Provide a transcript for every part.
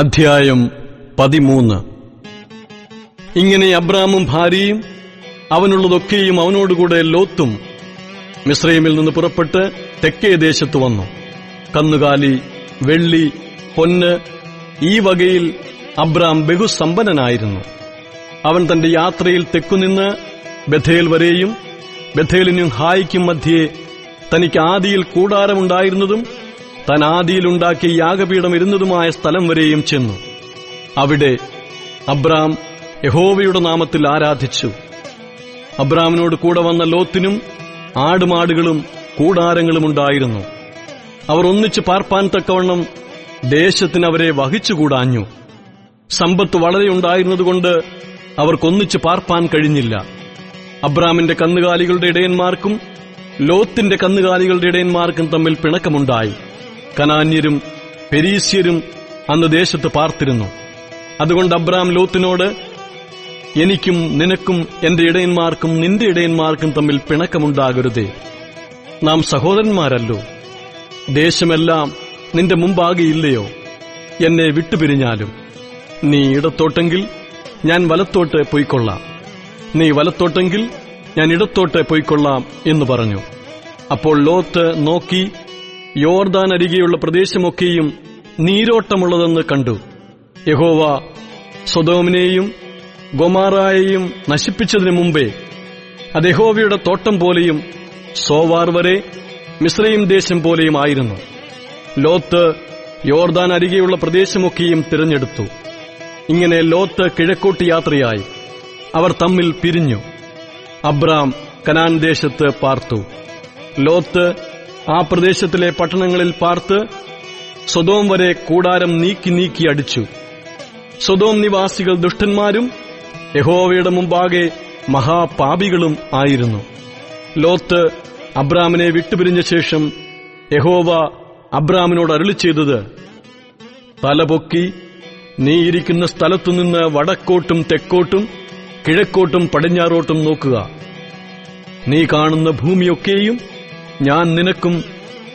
അധ്യായം പതിമൂന്ന്. ഇങ്ങനെ അബ്രാമും ഭാര്യയും അവനുള്ളതൊക്കെയും അവനോടുകൂടെ ലോത്തും മിശ്രൈമിൽ നിന്ന് പുറപ്പെട്ട് തെക്കേ ദേശത്ത് വന്നു. കന്നുകാലി വെള്ളി പൊന്ന് ഈ വകയിൽ അബ്രാം ബഹുസമ്പന്നനായിരുന്നു. അവൻ തന്റെ യാത്രയിൽ തെക്കുനിന്ന് ബഥേൽ വരെയും ബഥേലിനും ഹായിക്കും മധ്യേ തനിക്ക് ആദിയിൽ കൂടാരമുണ്ടായിരുന്നതും താൻ ആദിയിലുണ്ടാക്കി യാഗപീഠം ഇരുന്നതുമായ സ്ഥലം വരെയും ചെന്നു. അവിടെ അബ്രാം യഹോവയുടെ നാമത്തിൽ ആരാധിച്ചു. അബ്രാമിനോട് കൂടെ വന്ന ലോത്തിനും ആടുമാടുകളും കൂടാരങ്ങളും ഉണ്ടായിരുന്നു. അവർ ഒന്നിച്ച് പാർപ്പാൻ തക്കവണ്ണം ദേശത്തിന് അവരെ വഹിച്ചുകൂടാഞ്ഞു. സമ്പത്ത് വളരെ ഉണ്ടായിരുന്നതുകൊണ്ട് അവർക്കൊന്നിച്ച് പാർപ്പാൻ കഴിഞ്ഞില്ല. അബ്രാമിന്റെ കന്നുകാലികളുടെ ഇടയന്മാർക്കും ലോത്തിന്റെ കന്നുകാലികളുടെ ഇടയന്മാർക്കും തമ്മിൽ പിണക്കമുണ്ടായി. കനാന്യരും പെരീസ്യരും അന്ന് ദേശത്ത് പാർത്തിരുന്നു. അതുകൊണ്ട് അബ്രാം ലോത്തിനോട് എനിക്കും നിനക്കും എന്റെ ഇടയന്മാർക്കും നിന്റെ ഇടയന്മാർക്കും തമ്മിൽ പിണക്കമുണ്ടാകരുതേ. നാം സഹോദരന്മാരല്ലോ. ദേശമെല്ലാം നിന്റെ മുമ്പാകെയില്ലയോ? എന്നെ വിട്ടുപിരിഞ്ഞാലും. നീ ഇടത്തോട്ടെങ്കിൽ ഞാൻ വലത്തോട്ട് പൊയ്ക്കൊള്ളാം. നീ വലത്തോട്ടെങ്കിൽ ഞാൻ ഇടത്തോട്ട് പൊയ്ക്കൊള്ളാം എന്ന് പറഞ്ഞു. അപ്പോൾ ലോത്ത് നോക്കി യോർദാൻ അരികെയുള്ള പ്രദേശമൊക്കെയും നീരോട്ടമുള്ളതെന്ന് കണ്ടു. യഹോവ സ്വതോമിനെയും ഗൊമാറായെയും നശിപ്പിച്ചതിനു മുമ്പേ അത് യഹോവയുടെ തോട്ടം പോലെയും സോവാർ വരെ മിശ്രയും ദേശം പോലെയും ആയിരുന്നു. ലോത്ത് യോർദാൻ അരികെയുള്ള പ്രദേശമൊക്കെയും തിരഞ്ഞെടുത്തു. ഇങ്ങനെ ലോത്ത് കിഴക്കോട്ട് യാത്രയായി. അവർ തമ്മിൽ പിരിഞ്ഞു. അബ്രാം കനാൻ ദേശത്ത് പാർത്തു. ലോത്ത് ആ പ്രദേശത്തിലെ പട്ടണങ്ങളിൽ പാർത്ത് സ്വതോം വരെ കൂടാരം നീക്കി നീക്കി അടിച്ചു. സ്വതോം നിവാസികൾ ദുഷ്ടന്മാരും യഹോവയുടെ മുമ്പാകെ മഹാപാപികളും ആയിരുന്നു. ലോത്ത് അബ്രാമിനെ വിട്ടുപിരിഞ്ഞ ശേഷം യഹോവ അബ്രാമിനോട് അരുളി ചെയ്തത് തലപൊക്കി നീ ഇരിക്കുന്ന സ്ഥലത്തുനിന്ന് വടക്കോട്ടും തെക്കോട്ടും കിഴക്കോട്ടും പടിഞ്ഞാറോട്ടും നോക്കുക. നീ കാണുന്ന ഭൂമിയൊക്കെയും ഞാൻ നിനക്കും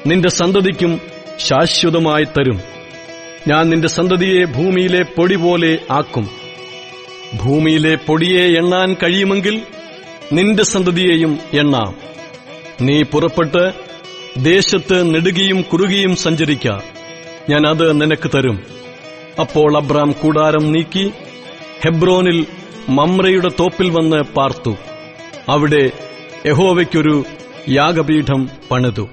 നിന്റെ സന്തതിക്കും ശാശ്വതമായി തരും. ഞാൻ നിന്റെ സന്തതിയെ ഭൂമിയിലെ പൊടി പോലെ ആക്കും. ഭൂമിയിലെ പൊടിയെ എണ്ണാൻ കഴിയുമെങ്കിൽ നിന്റെ സന്തതിയെയും എണ്ണാം. നീ പുറപ്പെട്ട് ദേശത്ത് നെടുകിയും കുറുകിയും സഞ്ചരിക്ക. ഞാൻ അത് നിനക്ക് തരും. അപ്പോൾ അബ്രാം കൂടാരം നീക്കി ഹെബ്രോനിൽ മമ്രയുടെ തോപ്പിൽ വന്ന് പാർത്തു. അവിടെ യഹോവയ്ക്കൊരു യാഗപീഠം പണിതു.